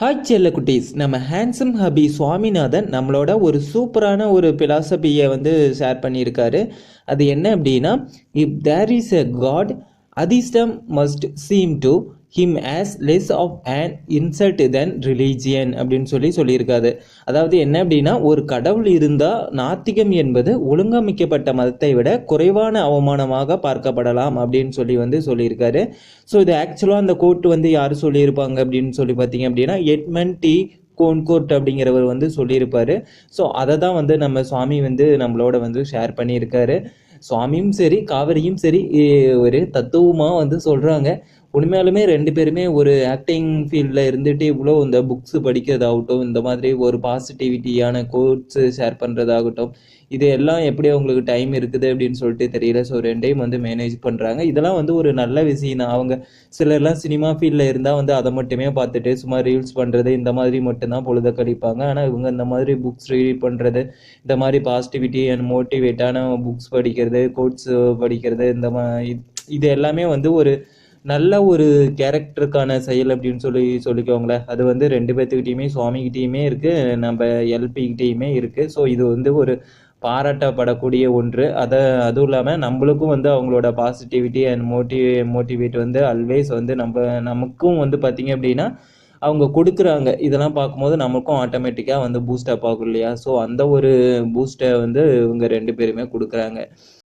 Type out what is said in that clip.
Hi செல்ல குட்டீஸ். நம்ம ஹேண்ட்ஸம் ஹபி சுவாமிநாதன் நம்மளோட ஒரு சூப்பரான ஒரு பிலாசபியை வந்து ஷேர் பண்ணியிருக்காரு. அது என்ன அப்படின்னா if there is a god அதிர்ஷ்டம் must seem to him as less of an insult than religion அப்படின்னு சொல்லி சொல்லியிருக்காரு. அதாவது என்ன அப்படின்னா ஒரு கடவுள் இருந்தால் நாத்திகம் என்பது ஒழுங்கமைக்கப்பட்ட மதத்தை விட குறைவான அவமானமாக பார்க்கப்படலாம் அப்படின்னு சொல்லி வந்து சொல்லியிருக்காரு. ஸோ இது ஆக்சுவலாக அந்த கோர்ட் வந்து யார் சொல்லியிருப்பாங்க அப்படின்னு சொல்லி பார்த்தீங்க அப்படின்னா எட்மன் டி கோன்கோர்ட் அப்படிங்கிறவர் வந்து சொல்லியிருப்பார். ஸோ அதை தான் வந்து நம்ம சுவாமி வந்து நம்மளோட வந்து ஷேர் பண்ணியிருக்காரு. சுவாமியும் சரி காவிரியும் சரி ஒரு தத்துவமாக வந்து சொல்கிறாங்க உண்மையாலுமே ரெண்டு பேருமே ஒரு ஆக்டிங் ஃபீல்டில் இருந்துட்டு இவ்வளோ இந்த புக்ஸ் படிக்கிறதாகட்டும் இந்த மாதிரி ஒரு பாசிட்டிவிட்டியான கோட்ஸு ஷேர் பண்ணுறதாகட்டும் இது எல்லாம் எப்படி அவங்களுக்கு டைம் இருக்குது அப்படின்னு சொல்லிட்டு தெரியல. ஸோ ரெண்டையும் வந்து மேனேஜ் பண்ணுறாங்க இதெல்லாம் வந்து ஒரு நல்ல விஷயம் தான். அவங்க சிலர்லாம் சினிமா ஃபீல்டில் இருந்தால் வந்து அதை மட்டுமே பார்த்துட்டு சும்மா ரீல்ஸ் பண்ணுறது இந்த மாதிரி மட்டும்தான் பொழுத கழிப்பாங்க ஆனால் இவங்க இந்த மாதிரி புக்ஸ் ரீட் பண்ணுறது இந்த மாதிரி பாசிட்டிவிட்டி அண்ட் மோட்டிவேட்டான புக்ஸ் படிக்கிறது கோட்ஸ் படிக்கிறது இந்த மாதிரி இது எல்லாமே வந்து ஒரு நல்ல ஒரு கேரக்டருக்கான செயல் அப்படின்னு சொல்லி சொல்லிக்கோங்களேன். அது வந்து ரெண்டு பேர்த்துக்கிட்டேயுமே சுவாமிகிட்டேயுமே இருக்குது நம்ம எல்பிகிட்டேயுமே இருக்குது ஸோ இது வந்து ஒரு பாராட்டப்படக்கூடிய ஒன்று. அதை அதுவும் இல்லாமல் நம்மளுக்கும் வந்து அவங்களோட பாசிட்டிவிட்டி அண்ட் மோட்டி மோட்டிவேட் வந்து ஆல்வேஸ் வந்து நம்ம நமக்கும் வந்து பார்த்திங்க அப்படின்னா அவங்க கொடுக்குறாங்க. இதெல்லாம் பார்க்கும்போது நமக்கும் ஆட்டோமேட்டிக்காக வந்து பூஸ்ட் அப் ஆகும் இல்லையா? ஸோ அந்த ஒரு பூஸ்ட்டை வந்து இவங்க ரெண்டு பேருமே கொடுக்குறாங்க.